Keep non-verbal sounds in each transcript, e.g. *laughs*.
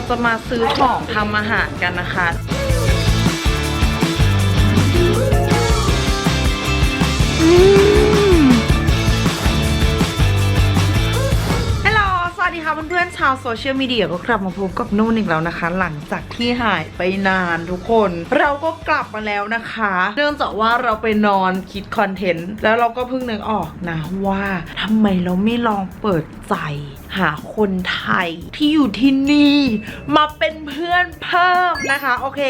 ราจะมาซื้อของทำอาหารกันนะคะ ฮัลโหล สวัสดีค่ะเพื่อนๆชาวโซเชียลมีเดียก็กลับมาพบกับนุ่นอีกแล้วนะคะ หลังจากที่หายไปนานทุกคน เราก็กลับมาแล้วนะคะ เนื่องจากว่าเราไปนอนคิดคอนเทนต์ แล้วเราก็เพิ่งนึกออกนะว่าทำไมเราไม่ลองเปิดใจ หาคนไทยที่อยู่ที่นี่ มาเป็นเพื่อนเพิ่มนะคะ โอเค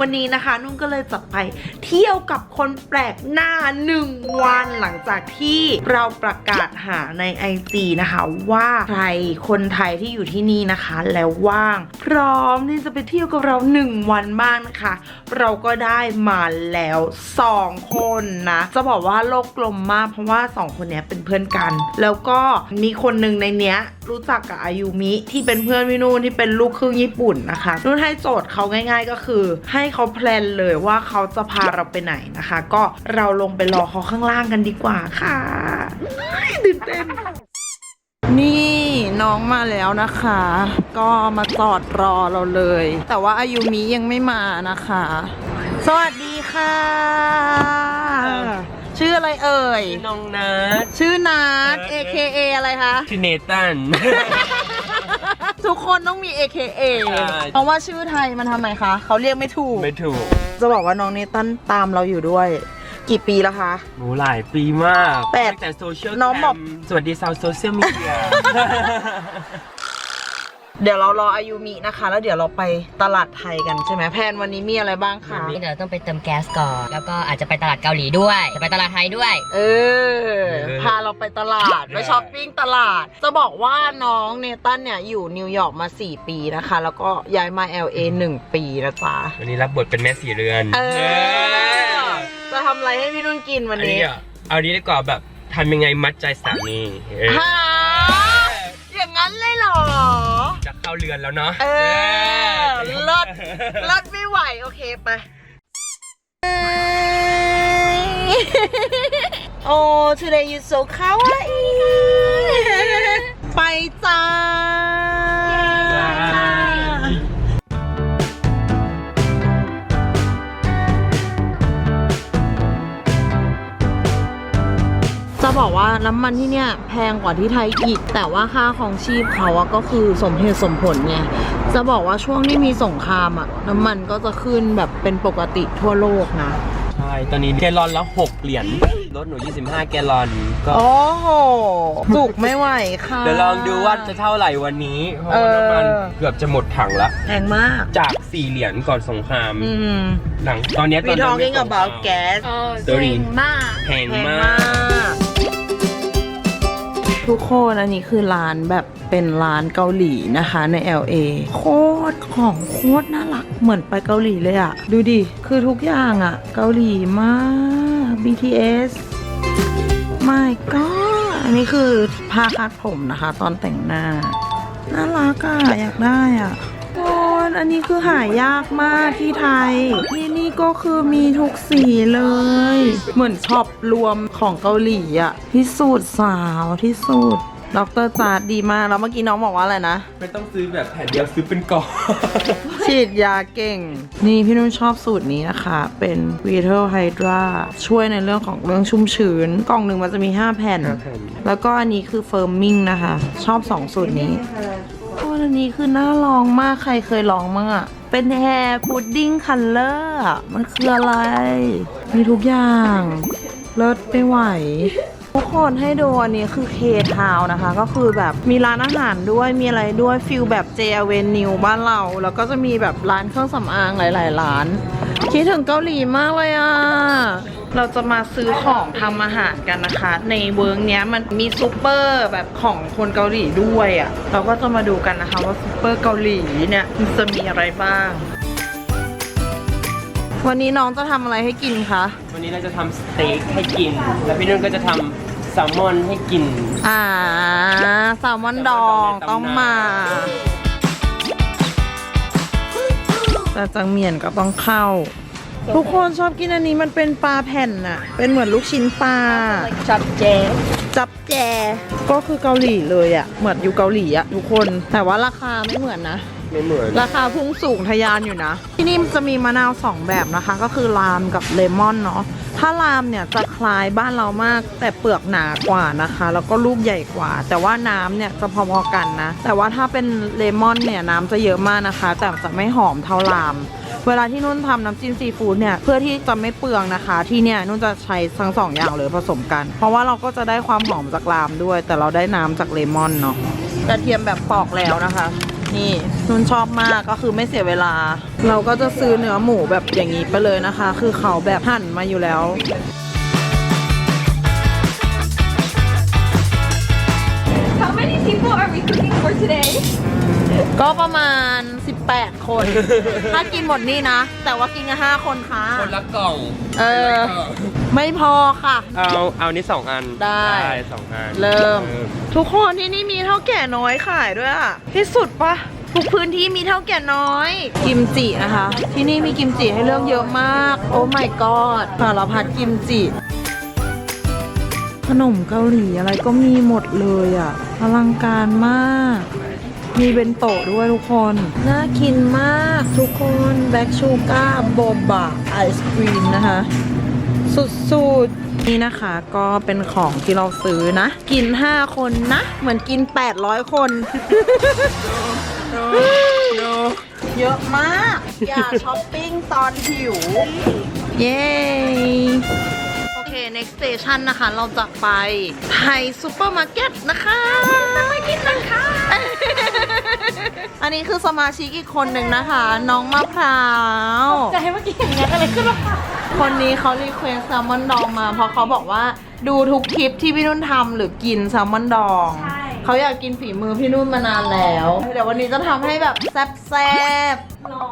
วันนี้นะคะ นุ่นก็เลยจะไปเที่ยวกับคนแปลกหน้าหนึ่งวันหลังจากที่เราประกาศหาใน IG นะคะ ว่าใครคนไทยที่อยู่ที่นี่นะคะ แล้วว่าง พร้อมที่จะไปเที่ยวกับเราหนึ่งวันบ้างนะคะ เราก็ได้มาแล้วสองคนนะจะบอกว่าโลกกลมมากเพราะว่าสองคนนี้เป็นเพื่อนกัน แล้วก็มีคนหนึ่งในเนี้ยรู้จักกับอายุมิที่เป็นเพื่อนพี่นุ่นที่เป็นลูกครึ่งญี่ปุ่นนะคะนุ่นให้โจทย์เขาง่าย ๆ ก็คือ ให้เขาแพลนเลยว่าเขาจะพาเราไปไหนนะคะ ก็เราลงไปรอเขาข้างล่างกันดีกว่าค่ะตื่นเต้นนี่น้องมาแล้วนะคะ ก็มาจอดรอเราเลย แต่ว่าอายุมิยังไม่มานะคะ สวัสดีค่ะ ชื่ออะไรเอ่ย น้องนัท ชื่อนัท เออ AKA อะไรคะ ชื่อเนตัน ทุกคนต้องมี AKA ใช่ เพราะว่าชื่อไทยมันทำไมคะ เขาเรียกไม่ถูก ไม่ถูกจะบอกว่าน้องเนตันตามเราอยู่ด้วย กี่ปีแล้วคะ โหหลายปีมากแปดตั้งแต่โซเชียลน้องบอกแคมสวัสดีชาวโซเชียลมีเดีย เดี๋ยวเรารออายุมินะคะ แล้วเดี๋ยวเราไปตลาดไทยกันใช่ไหมแพนวันนี้มีอะไรบ้างคะ นี่เดี๋ยวต้องไปเติมแก๊สก่อน แล้วก็อาจจะไปตลาดเกาหลีด้วยจะไปตลาดไทยด้วย เออ พาเราไปตลาดไปช้อปปิ้งตลาด จะบอกว่าน้องเนตันเนี่ยอยู่นิวยอร์กมา 4 ปีนะคะ แล้วก็ย้ายมา LA 1 ปีนะจ๊ะวันนี้รับบทเป็นแม่สีเรือนเออเออจะทำอะไรให้พี่นุ่นกินวันอันนี้นี้อะเอานี้ดีกว่าแบบทำยังไงมัดใจสามีเออฮะอย่างนั้นเลยเหรอจะ เข้าเรือนแล้วเนาะเออเลิศเลิศไม่ไหว โอเคไปโอ้ today you so kawaii ไปจ้า จะบอกว่าน้ำมันที่เนี่ยแพงกว่าที่ไทยอีก แต่ว่าค่าของชีพเขาอะก็คือสมเหตุสมผลไงจะบอกว่าช่วงที่มีสงครามอะน้ำมันก็จะขึ้นแบบเป็นปกติทั่วโลกนะ ใช่ ตอนนี้แกลลอนแล้ว6เหรียญรถหนู 25 แกลลอนก็ โอ้โหจุกไม่ไหวค่ะ เดี๋ยวลองดูว่าจะเท่าไหร่วันนี้เพราะว่าน้ำมันเออ เกือบจะหมดถังละ แพงมาก จาก 4 เหรียญก่อนสงคราม อืม หลังตอนเนี้ยต we อนนั้นไม่ talking สงคราม about gas เจ๋งมาก แพงแพงมามาก ก ทุกคนอันนี้คือร้านแบบเป็นร้านเกาหลีนะคะใน LA โคตรของโคตรน่ารักเหมือนไปเกาหลีเลยอะดูดิ คือทุกอย่างอะเกาหลีมาก BTS ไม่ก็อันนี้คือผ้าคาดผมนะคะ ตอนแต่งหน้า น่ารักอะอยากได้อะโอ้ยอันนี้คือหายากมากที่ไทยที่ นี่ก็คือมีทุกสีเลย เหมือนช็อปรวมของเกาหลีอะที่สุดสาวที่สุดดรจาร์ดดีมากแล้วเมื่อกี้น้องบอกว่าอะไรนะ ไม่ต้องซื้อแบบแผ่นเดียวซื้อเป็นกล่อง ฉีดยาเก่ง นี่พี่นุ่นชอบสูตรนี้นะคะ เป็น Vital Hydra ช่วยในเรื่องของเรื่องชุ่มชื้น กล่องหนึ่งมันจะมี 5 แผ่นห้าแผ่นแล้วก็อันนี้คือ Firming นะคะ ชอบ 2 สูตรนี้โอ้อันนี้คือน่าลองมากใครเคยลองมั้งอะเป็น Hair Pudding Color อะมันคืออะไร มีทุกอย่างเลิศไม่ไหว ทุกคนให้ดูอันนี้คือเคทาวนะคะ ก็คือแบบมีร้านอาหารด้วยมีอะไรด้วยฟิลแบบเจเวนนิวบ้านเรา แล้วก็จะมีแบบร้านเครื่องสำอางหลาย ๆ ร้าน คิดถึงเกาหลีมากเลยอะ เราจะมาซื้อของทำอาหารกันนะคะ ในเวิร์กเนี้ยมันมีซูเปอร์แบบของคนเกาหลีด้วยอะ เราก็จะมาดูกันนะคะว่าซูเปอร์เกาหลีเนี่ยมันจะมีอะไรบ้าง วันนี้น้องจะทำอะไรให้กินคะ วันนี้เราจะทำสเต็กให้กิน แล้วพี่นุ่นก็จะทำแซลมอนให้กิน อ่าแซลมอนดองต้องมาแต่จังเมียนก็ต้องเข้า ทุกคนชอบกินอันนี้มันเป็นปลาแผ่นน่ะเป็นเหมือนลูกชิ้นปลา จับเจจับแจ ก็คือเกาหลีเลยอะ่ะเหมือนอยู่เกาหลีอะ่ะทุกคน แต่ว่าราคาไม่เหมือนนะ ไม่เหมือนราคาพุ่งสูงทะยานอยู่นะ ที่นี่จะมีมะนาวสองแบบนะคะ ก็คือลามกับเลมอนเนาะ ถ้าลามเนี่ยจะคล้ายบ้านเรามาก แต่เปลือกหนากว่านะคะ แล้วก็ลูกใหญ่กว่า แต่ว่าน้ำเนี่ยจะพอๆกันนะ แต่ว่าถ้าเป็นเลมอนเนี่ยน้ำจะเยอะมากนะคะ แต่จะไม่หอมเท่าลาม เวลาที่นุ่นทำน้ำจิ้มซีฟู้ดเนี่ยเพื่อที่จะไม่เปลืองนะคะ ที่เนี่ยนุ่นจะใช้ทั้งสองอย่างเลยผสมกัน เพราะว่าเราก็จะได้ความหอมจากลามด้วย แต่เราได้น้ำจากเลมอนเนาะกระเทียมแบบปอกแล้วนะคะ นี่นุ่นชอบมากก็คือไม่เสียเวลา เราก็จะซื้อเนื้อหมูแบบอย่างนี้ไปเลยนะคะ คือเขาแบบหั่นมาอยู่แล้ว How many people are we cooking for today? ก็ประมาณ 18 คน ถ้ากินหมดนี่นะ แต่ว่ากินกัน5คนค่ะ คนละกล่อง เออ ไม่พอค่ะ เอา เอานี่สองอันได้ สองอันเริ่มออทุกคนที่นี่มีเท่าแก่น้อยขายด้วยอะที่สุดปะทุกพื้นที่มีเท่าแก่น้อย กิมจินะคะ ที่นี่มีกิมจิให้เลือกเยอะมาก โอ้ my god สารพัดกิมจิขนมเกาหลีอะไรก็มีหมดเลยอะอลังการมาก มีเบนโตะด้วยทุกคน น่ากินมากทุกคนแบ็กชูก้าโบบะไอศครีมนะคะ สุดๆ นี่นะคะก็เป็นของที่เราซื้อนะ กิน 5 คนนะ เหมือนกิน 800 คน เยอะมาก อย่าช้อปปิ้งตอนหิว เย้โอเค next station นะคะ เราจะไปไทยซูเปอร์มาร์เก็ตนะคะมากินนะคะ อันนี้คือสมาชิกอีกคนหนึ่งนะคะ น้องมะพร้าวจะให้เมื่อกี้เห็นงานอะไรขึ้นหรอคะคนนี้เขารีเควสแซลมอนดองมา เพราะเขาบอกว่าดูทุกคลิปที่พี่นุ่นทำหรือกินแซลมอนดองใช่ เขาอยากกินฝีมือพี่นุ่นมานานแล้ว เดี๋ยววันนี้จะทำให้แบบแซ่บๆหรอ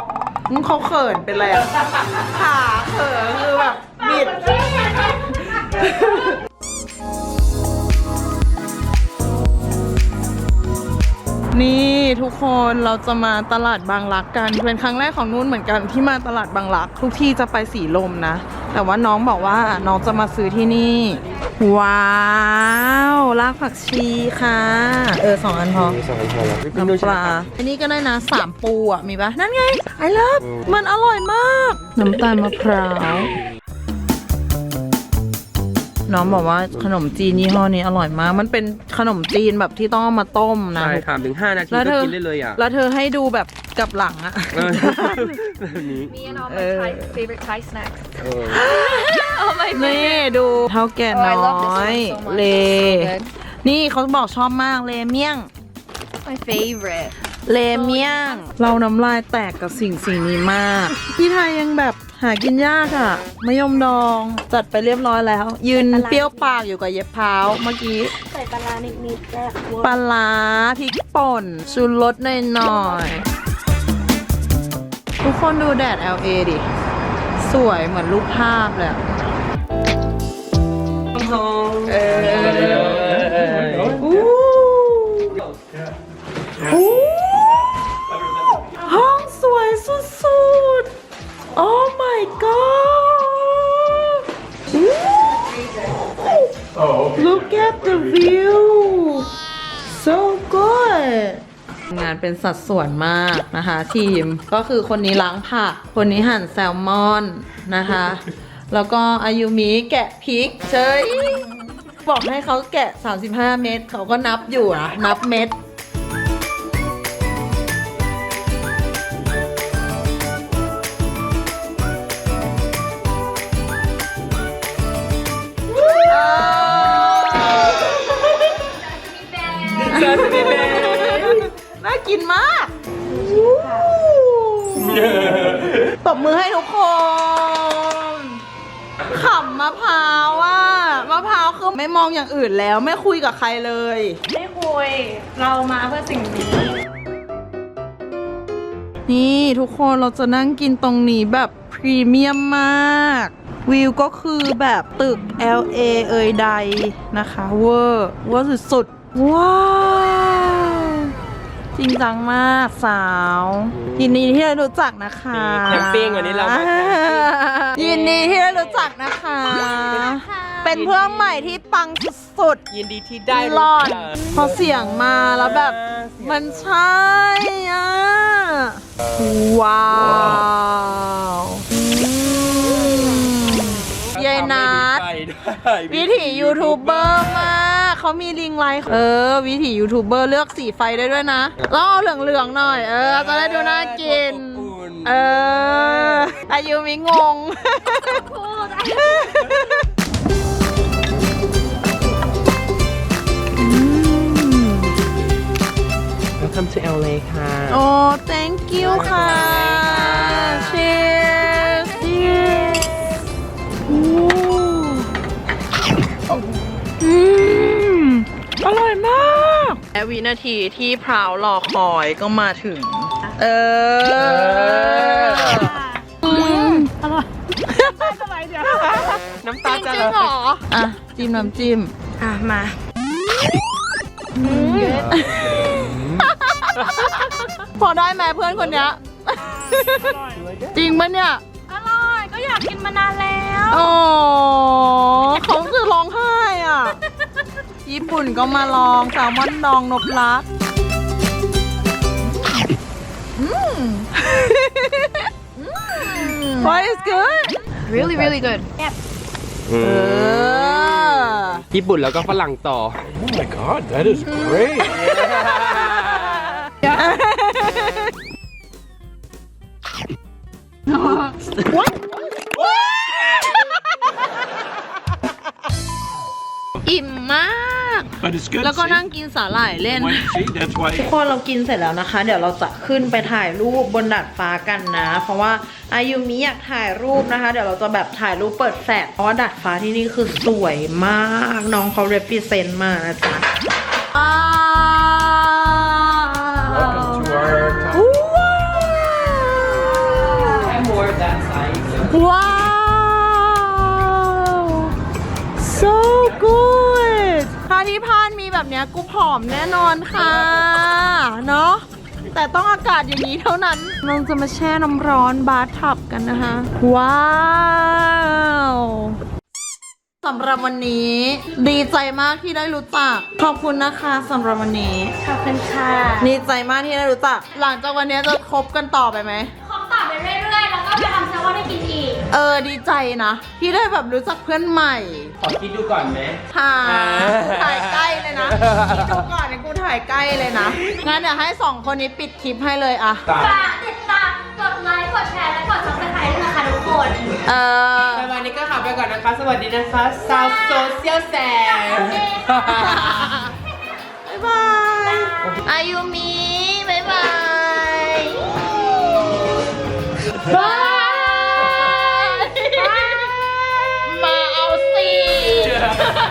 อืมเขาเขินไปเลยอะขาเขินคือแบบบิด นี่ทุกคนเราจะมาตลาดบางรักกัน เป็นครั้งแรกของนุ่นเหมือนกันที่มาตลาดบางรัก ทุกที่จะไปสีลมนะ แต่ว่าน้องบอกว่าน้องจะมาซื้อที่นี่ ว้าวรากผักชีค่ะ เออสองอันพอมีสองอันพอแล้วพี่นุ่นน้ำปลาใช่ไหมครับอันนี้ก็ได้นะสามปูอะมีปะนั่นไงไอเลิฟอืมมันอร่อยมาก น้ำตาลมะพร้าว น้องบอกว่าขนมจีนยี่ห้อนี้อร่อยมาก มันเป็นขนมจีนแบบที่ต้องเอามาต้มนะ ใช่ค่ะถึง5นาทีแล้วก็เธอกินได้เลยอะแล้วเธอให้ดูแบบกับหลังอะ เออแบบนี้ Me and all my Uh, Thai, favorite Thai snacks. เออ Oh my นี่ ดูเท่าแก่ Oh, น้ I love this อ one ย so much. เล It's so good. นี่เขาบอกชอบมากเลเมี่ยง My favorite. เลเมียง เราน้ำลายแตกกับสิ่งสิ่งนี้มากที่ไทยยังแบบ หากินยากอะมะยมดองจัดไปเรียบร้อยแล้ว ยืนเปรี้ยวปากอยู่กับเย็บเท้าเมื่อกี้ ใส่ปลาร้านิดๆแซ่บเวอร์ปลาร้าพริกป่นชูรสหน่อยๆทุกคนดูแดด LA ดิ สวยเหมือนรูปภาพเลยอะ เออ อู้ Look at the view so good งานเป็นสัดส่วนมากนะคะ ทีมก็คือคนนี้ล้างผัก คนนี้หั่นแซลมอนนะคะ แล้วก็อายุมิแกะพริกเฉยบอกให้เขาแกะ 35 เม็ดเขาก็นับอยู่นะนับเม็ด กินมากตบมือให้ทุกคนขำมะพร้าวอะมะพร้าวคือไม่มองอย่างอื่นแล้วไม่คุยกับใครเลย ไม่คุย เรามาเพื่อสิ่งนี้ นี่ทุกคนเราจะนั่งกินตรงนี้แบบพรีเมียมมาก วิวก็คือแบบตึก LA เอยใดนะคะ เวอร์เวอร์สุดๆ ว้าว จริงจังมากสาวยินดีที่ได้รู้จักนะคะมีแคมปิ้งวันนี้เรามาแคมปิ้งยินดีที่ได้รู้จักนะคะ เป็นเพื่อนใหม่ที่ปังสุดยินดีที่ได้ๆรู้หลอดจักพอเสียงมาแล้วแบบ มันใช่อะว้าวอืมยายนัดวิถียูทูบเบอร์มาก เขามีลิงไลท์เออ วิถียูทูบเบอร์เลือกสีไฟได้ด้วยนะต้องเอาเหลืองๆหน่อย เออจะได้ดูน่ากิน เออ อายุมิงง Welcome to LA ค่ะ โอ้ thank you ค่ะ cheers cheers อู้อืมอร่อยมาก และวินาทีที่พราวรอคอยก็มาถึง เอออืมอร่อยเดี๋ยวน้ำตาจริงจะจริงเหรออะจิ้มน้ำจิ้มอะมาพอได้ไหมเพื่อนคนเนี้ย จริงปะเนี่ย อร่อย ก็อยากกินมานานแล้ว อ๋อเขาจะร้องไห้อะ ญี่ปุ่นก็มาลองแซลมอนดองนบลักอืม Why is good really really good เออญี่ปุ่นแล้วก็ฝรั่งต่อ Oh my god, that is great. อิ่มมาก But it's good. แล้วก็ see? นั่งกินสาหร่ายเล่น Wait, see, that's why. ทุกคนเรากินเสร็จแล้วนะคะ เดี๋ยวเราจะขึ้นไปถ่ายรูปบนดาดฟ้ากันนะ เพราะว่าอายุมิอยากถ่ายรูปนะคะ เดี๋ยวเราจะแบบถ่ายรูปเปิดแฟลชเพราะว่าดาดฟ้าที่นี่คือสวยมาก น้องเขา represent มากนะจ๊ะ Welcome to our top แค่ more that size ว้า แบบเนี้ยกูผอมแน่นอนค่ะ เนาะแต่ต้องอากาศอย่างนี้เท่านั้นเราจะมาแช่น้ำร้อนบาร์ทับกันนะคะ ว้าวสำหรับวันนี้ ดีใจมากที่ได้รู้จัก ขอบคุณนะคะสำหรับวันนี้ขอบคุณค่ะดีใจมากที่ได้รู้จัก หลังจากวันนี้จะคบกันต่อไปไหมคอมต่อไปเรื่อยๆ แล้วก็ไปทำแซลมอนให้กินอีก เออดีใจนะ ที่ได้แบบรู้จักเพื่อนใหม่ข อคิดดูก่อนไหมถ่าอ่าถ่ายใกล้เลยนะคิดดูก่อนเนี่ยกูถ่ายใกล้เลยนะ งั้นเดี๋ยวให้สองคนนี้ปิดคลิปให้เลยอะตามฝากติดตามกดไลค์กดแชร์และกด subscribe ด้วยนะคะทุกคนเออแต่วันนี้ก็ขอไปก่อนนะคะ สวัสดีนะคะสาวโซเชียลแซมบ๊ายบายอายุมีบ๊ายบายบาย Yeah. *laughs*